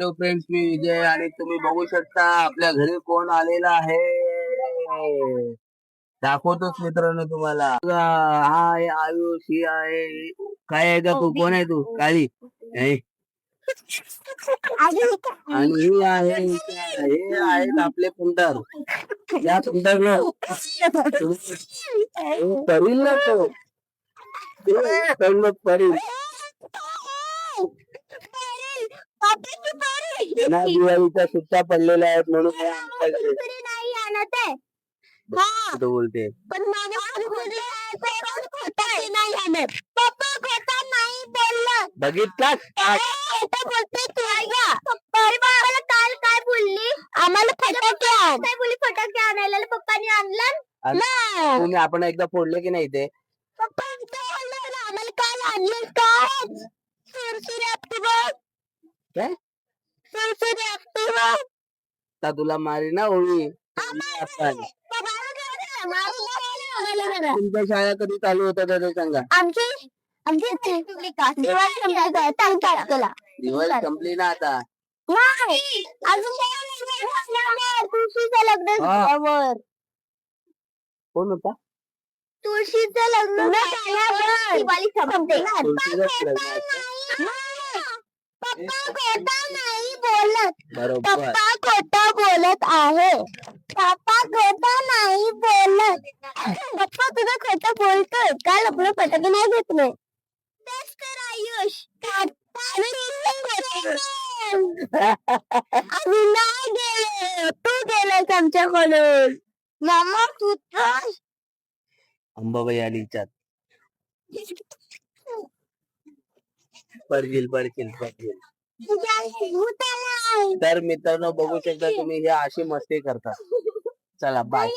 Hello friends मी विजय आणि तुम्ही बघू शकता आपल्या घरी कोण आलेला आहे. दाखवतोच मित्रांनो तुम्हाला. हा आहे आयुष ही आहे. काय आहे का तू? कोण आहे तू? काळी. आणि ही आहे हे आहेत आपले पुंटार या पुंटार करील ना तो. ते करील दिवाळीच्या सुट्ट्या पडलेल्या आहेत म्हणून हे नाही आणत आहे. बोलते? पण माझ्या खोटं नाही आणत. पप्पा खोटा नाही बोललं. बघितला खोटं बोलते तू ऐका. अरे काल काय बोलली? आम्हाला फटाके आण. काय बोलली? फटाके आणायला. पप्पानी आणलं? आणि- नाही. तुम्ही आपण एकदा फोडले की नाही ते? पप्पा आम्हाला काल आणलं काय बघ काय? आता तुला मारी ना होळी. आपण तुमच्या शाळा कधी चालू होत्या ते सांगा. आमची? आमची दिवाळी तुला संपली ना आता. नाही. अजून तुळशीचं लग्न. झाल्यावर. कोण होता? तुळशीचं लग्न झाल्यावर. दिवाळी संपते तुळशीचंच लग्न. पप्पा खोटा नाही बोलत बरोबर. पप्पा खोटा बोलत आहे. पप्पा खोटा नाही बोलत. पप्पा तुझं खोटं बोलतोय. काल आपण फटाके नाही घेत नाही. तेच कर आयुष. आम्ही नाही गेले. तू गेलास आमच्याकडून. मामा तू तर? अंबाबाई आली इच्छात पडशील तुझ्या भूताला तर मित्रांनो बघू शकता तुम्ही हे अशी मस्ती करता चला बाय